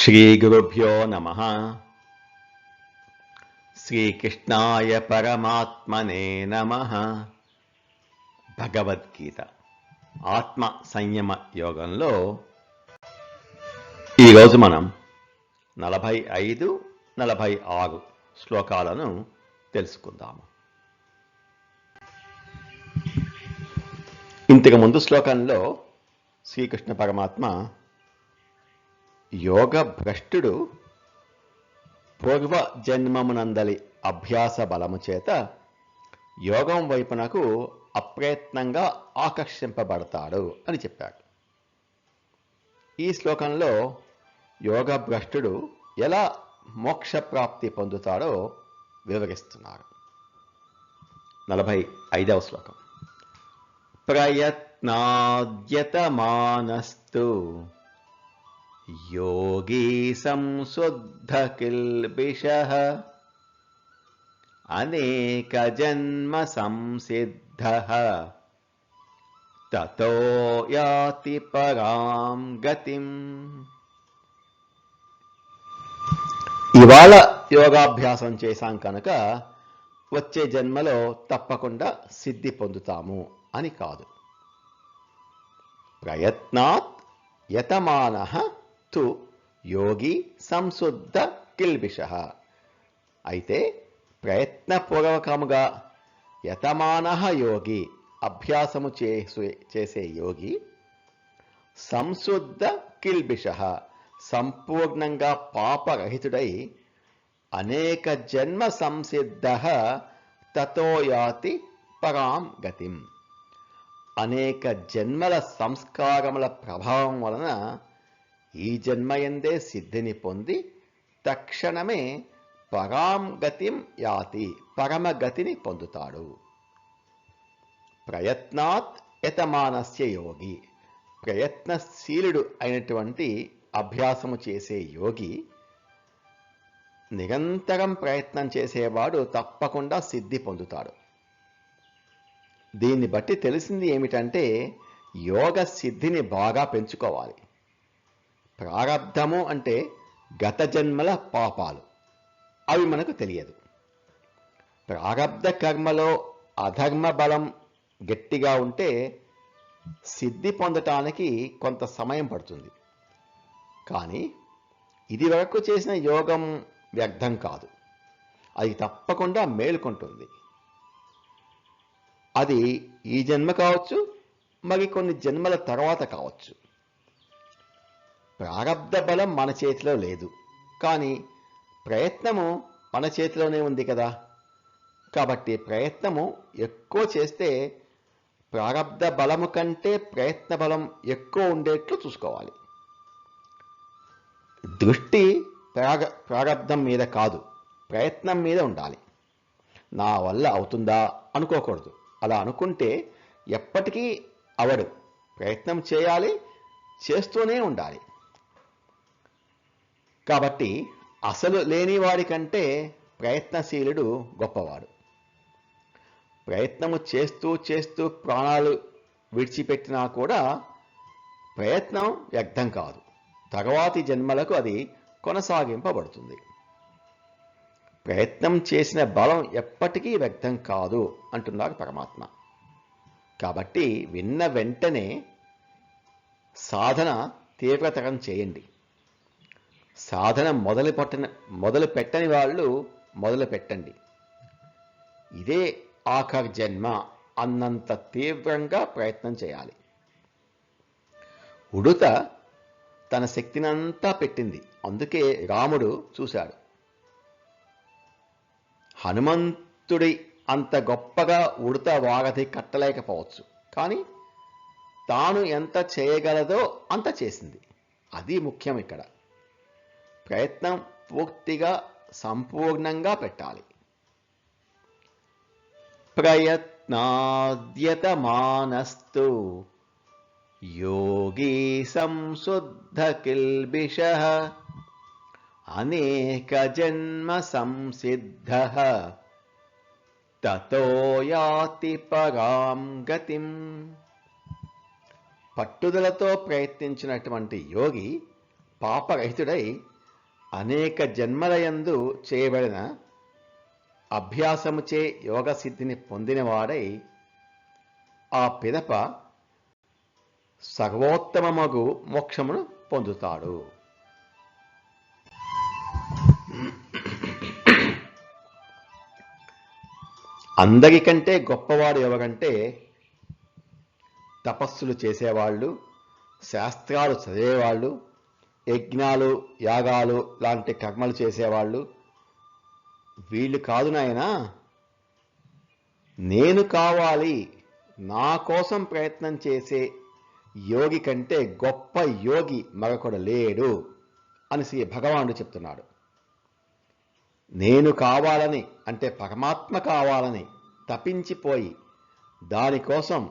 శ్రీగురుభ్యో నమ శ్రీకృష్ణాయ పరమాత్మనే నమ భగవద్గీత ఆత్మ సంయమ యోగంలో ఈరోజు మనం నలభై ఐదు నలభై ఆరు శ్లోకాలను తెలుసుకుందాము. ఇంతకు ముందు శ్లోకంలో శ్రీకృష్ణ పరమాత్మ యోగ భ్రష్టుడు పూర్వ జన్మమునందలి అభ్యాస బలము చేత యోగం వైపునకు అప్రయత్నంగా ఆకర్షింపబడతాడు అని చెప్పాడు. ఈ శ్లోకంలో యోగ భ్రష్టుడు ఎలా మోక్ష ప్రాప్తి పొందుతాడో వివరిస్తున్నారు. నలభై ఐదవ శ్లోకం. ప్రయత్నాద్యతమానస్తు योगी संशुद्धकिल्बिषः अनेकजन्मसंसिद्धः ततो याति పరాం గతిం ఇవాళ యోగాభ్యాసం చేశాం కనుక వచ్చే జన్మలో తప్పకుండా సిద్ధి పొందుతాము అని కాదు ప్రయత్నాత్ యతమాన తు యోగి సంశుద్ధ కిల్బిష. అయితే ప్రయత్నపూర్వకముగా యతమాన యోగి అభ్యాసము చేసే చేసే యోగి సంశుద్ధ కిల్బిష సంపూర్ణంగా పాపరహితుడై అనేక జన్మ సంసిద్ధ తతోయాతి పరాం గతిం. అనేక జన్మల సంస్కారముల ప్రభావం వలన ఈ జన్మయందే సిద్ధిని పొంది తక్షణమే పరాం గతిం యాతి పరమగతిని పొందుతాడు. ప్రయత్నాత్ యతమానస్య యోగి ప్రయత్నశీలుడు అయినటువంటి అభ్యాసము చేసే యోగి నిరంతరం ప్రయత్నం చేసేవాడు తప్పకుండా సిద్ధి పొందుతాడు. దీన్ని బట్టి తెలిసింది ఏమిటంటే యోగ సిద్ధిని బాగా పెంచుకోవాలి. ప్రారంధము అంటే గత జన్మల పాపాలు. అవి మనకు తెలియదు. ప్రారంధ కర్మలో అధర్మ బలం గట్టిగా ఉంటే సిద్ధి పొందటానికి కొంత సమయం పడుతుంది. కానీ ఇది వరకు చేసిన యోగం వ్యర్థం కాదు. అది తప్పకుండా మేలుకుంటుంది. అది ఈ జన్మ కావచ్చు మరి కొన్ని జన్మల తర్వాత కావచ్చు. ప్రారంధ బలం మన చేతిలో లేదు. కానీ ప్రయత్నము మన చేతిలోనే ఉంది కదా. కాబట్టి ప్రయత్నము ఎక్కువ చేస్తే ప్రారంధ బలము కంటే ప్రయత్న బలం ఎక్కువ ఉండేట్లు చూసుకోవాలి. దృష్టి ప్రాగ ప్రారంధం మీద కాదు ప్రయత్నం మీద ఉండాలి. నా వల్ల అవుతుందా అనుకోకూడదు. అలా అనుకుంటే ఎప్పటికీ అవడు ప్రయత్నం చేయాలి చేస్తూనే ఉండాలి. కాబట్టి అసలు లేని వాడి కంటే ప్రయత్నశీలుడు గొప్పవాడు. ప్రయత్నము చేస్తూ చేస్తూ ప్రాణాలు విడిచిపెట్టినా కూడా ప్రయత్నం వ్యర్థం కాదు. తర్వాతి జన్మలకు అది కొనసాగింపబడుతుంది. ప్రయత్నం చేసిన బలం ఎప్పటికీ వ్యక్తం కాదు అంటున్నారు పరమాత్మ. కాబట్టి విన్న వెంటనే సాధన తీవ్రతరం చేయండి. సాధన మొదలు పెట్టని మొదలు పెట్టని వాళ్ళు మొదలు పెట్టండి. ఇదే ఆఖర్ జన్మ అన్నంత తీవ్రంగా ప్రయత్నం చేయాలి. ఉడుత తన శక్తినంతా పెట్టింది. అందుకే రాముడు చూశాడు. హనుమంతుడి అంత గొప్పగా ఉడత వాగతి కట్టలేకపోవచ్చు. కానీ తాను ఎంత చేయగలదో అంత చేసింది. అది ముఖ్యం ఇక్కడ. ప్రయత్నం పూర్తిగా సంపూర్ణంగా పెట్టాలి. ప్రయత్నాద్యతమానస్తు యోగీ సంశుద్ధ కిల్బిష అనేక జన్మ సంసిద్ధ తతో యాతి పరాం గతిం. పట్టుదలతో ప్రయత్నించినటువంటి యోగి పాపరహితుడై అనేక జన్మలయందు చేయబడిన అభ్యాసముచే యోగ సిద్ధిని పొందినవాడై ఆ పిదప సర్వోత్తమమగు మోక్షమును పొందుతాడు. అందరికంటే గొప్పవాడు ఎవరంటే తపస్సులు చేసేవాళ్ళు శాస్త్రాలు చదివేవాళ్ళు యజ్ఞాలు యాగాలు లాంటి కర్మలు చేసేవాళ్ళు. వీళ్ళు కాదు నాయనా. నేను కావాలి. నా కోసం ప్రయత్నం చేసే యోగి కంటే గొప్ప యోగి మరొకడు లేడు అని శ్రీ భగవానుడు చెప్తున్నాడు. నేను కావాలని అంటే పరమాత్మ కావాలని తపించిపోయి దానికోసం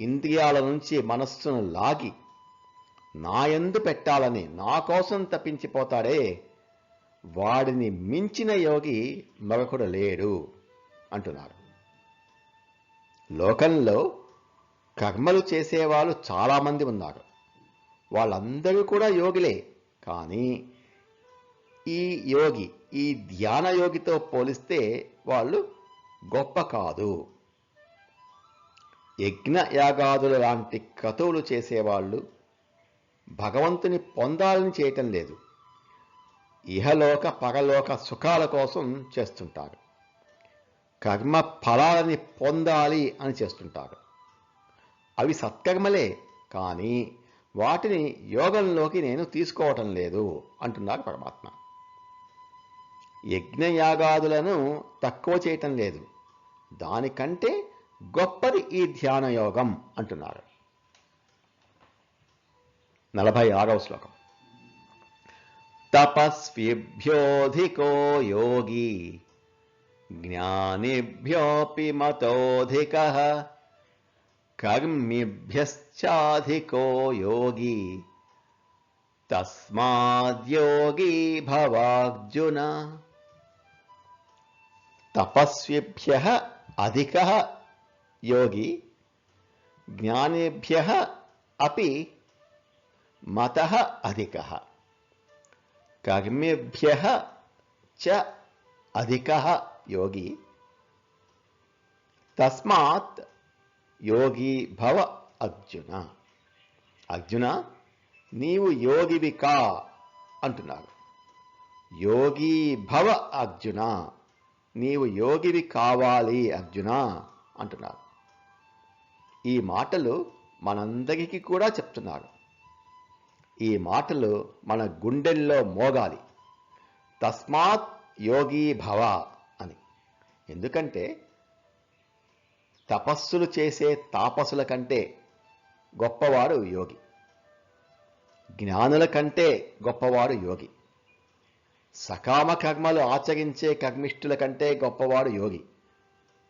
ఇంద్రియాల నుంచి మనస్సును లాగి నాయందు పెట్టాలని నా కోసం తప్పించిపోతాడే. వాడిని మించిన యోగి మరొకడు లేడు అంటున్నారు. లోకంలో కర్మలు చేసేవాళ్ళు చాలామంది ఉన్నారు. వాళ్ళందరూ కూడా యోగిలే. కానీ ఈ యోగి ఈ ధ్యాన యోగితో పోలిస్తే వాళ్ళు గొప్ప కాదు. యజ్ఞ యాగాదుల లాంటి క్రతువులు చేసేవాళ్ళు భగవంతుని పొందాలని చేయటం లేదు. ఇహలోక పరలోక సుఖాల కోసం చేస్తుంటారు కర్మ ఫలాలని పొందాలి అని చేస్తుంటారు అవి సత్కర్మలే కానీ వాటిని యోగంలోకి నేను తీసుకోవటం లేదు అంటున్నారు పరమాత్మ. యజ్ఞయాగాదులను తక్కువ చేయటం లేదు. దానికంటే గొప్పది ఈ ధ్యాన యోగం అంటున్నారు నలభై ఆరవ శ్లోకం తపస్విభ్యోధికో యోగి జ్ఞానిభ్యోపి మతోధిక కర్మిభ్యశ్చాధికో యోగి తస్మాద్యోగి భవార్జున తపస్విభ్య అధిక యోగి జ్ఞానేభ్య అపి మత అధిక. కర్మేభ్య చ అధిక యోగి. తస్మాత్ యోగి భవ అర్జున. అర్జున నీవు యోగివి కా అంటున్నారు. యోగి భవ అర్జున నీవు యోగివి కావాలి అర్జున అంటున్నారు. ఈ మాటలు మనందరికీ కూడా చెప్తున్నారు. ఈ మాటలు మన గుండెల్లో మోగాలి. తస్మాత్ యోగి భవ అని. ఎందుకంటే తపస్సులు చేసే తాపసుల కంటే గొప్పవాడు యోగి. జ్ఞానుల కంటే గొప్పవాడు యోగి. సకామ కర్మలు ఆచరించే కర్మిష్ఠుల కంటే గొప్పవాడు యోగి.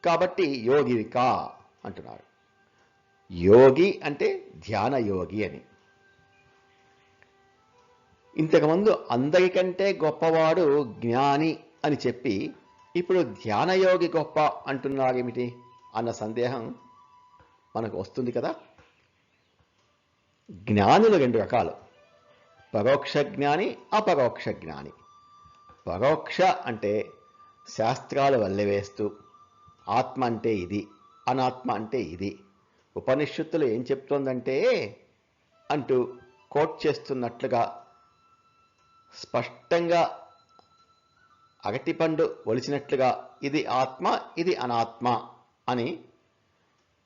కాబట్టి యోగివికా అంటున్నారు. యోగి అంటే ధ్యాన యోగి అని. ఇంతకుముందు అందరికంటే గొప్పవాడు జ్ఞాని అని చెప్పి ఇప్పుడు ధ్యానయోగి గొప్ప అంటున్నారేమిటి అన్న సందేహం మనకు వస్తుంది కదా? జ్ఞానులు రెండు రకాలు. పరోక్ష జ్ఞాని అపరోక్ష జ్ఞాని. పరోక్ష అంటే శాస్త్రాలు వల్లెవేస్తూ ఆత్మ అంటే ఇది అనాత్మ అంటే ఇది. ఉపనిషత్తులు ఏం చెప్తోందంటే అంటూ కోట్ చేస్తున్నట్లుగా స్పష్టంగా అగటిపండు ఒలిచినట్లుగా ఇది ఆత్మ ఇది అనాత్మ అని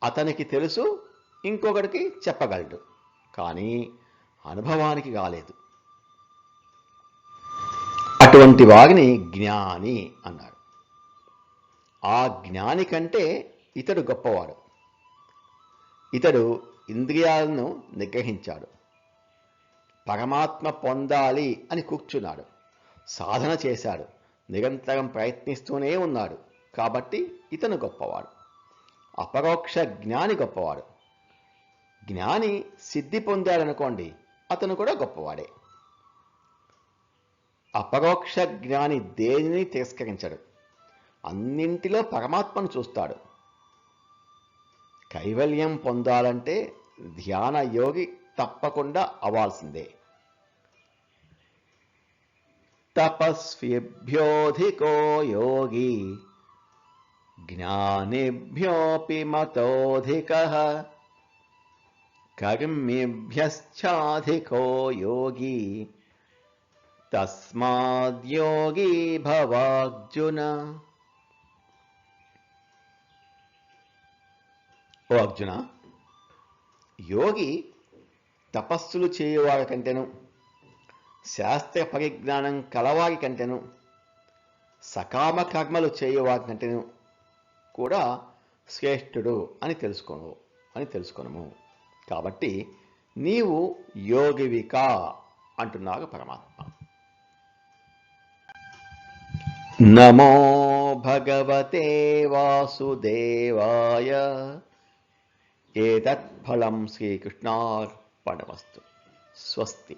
అతనికి తెలుసు ఇంకొకటికి చెప్పగలడు. కానీ అనుభవానికి కాలేదు. అటువంటి వారిని జ్ఞాని అన్నాడు. ఆ జ్ఞాని కంటే ఇతడు గొప్పవాడు. ఇతడు ఇంద్రియాలను నిగ్రహించాడు. పరమాత్మ పొందాలి అని కూర్చున్నాడు. సాధన చేశాడు. నిరంతరం ప్రయత్నిస్తూనే ఉన్నాడు. కాబట్టి ఇతను గొప్పవాడు. అపరోక్ష జ్ఞాని గొప్పవాడు. జ్ఞాని సిద్ధి పొందాడనుకోండి అతను కూడా గొప్పవాడే. అపరోక్ష జ్ఞాని దేనిని తిరస్కరించడు? అన్నింటిలో పరమాత్మను చూస్తాడు. కైవల్యం పొందాలంటే ధ్యాన యోగి తప్పకుండా అవ్వాల్సిందే. తపస్విభ్యోధికో యోగి జ్ఞానిభ్యోపి మతోధిక కర్మిభ్యశ్చాధికో యోగి తస్మాద్యోగి భవార్జున ఓ అర్జున యోగి తపస్సులు చేయువారి కంటెను శాస్త్ర పరిజ్ఞానం కలవారి కంటెను సకామ కర్మలు చేయవారి కంటెను కూడా శ్రేష్ఠుడు అని తెలుసుకోను అని తెలుసుకొనము. కాబట్టి నీవు యోగివికా అంటున్నారు పరమాత్మ. నమో భగవతే వాసుదేవాయ. ఏతత్ఫలం శ్రీకృష్ణార్పణమస్తు. స్వస్తి.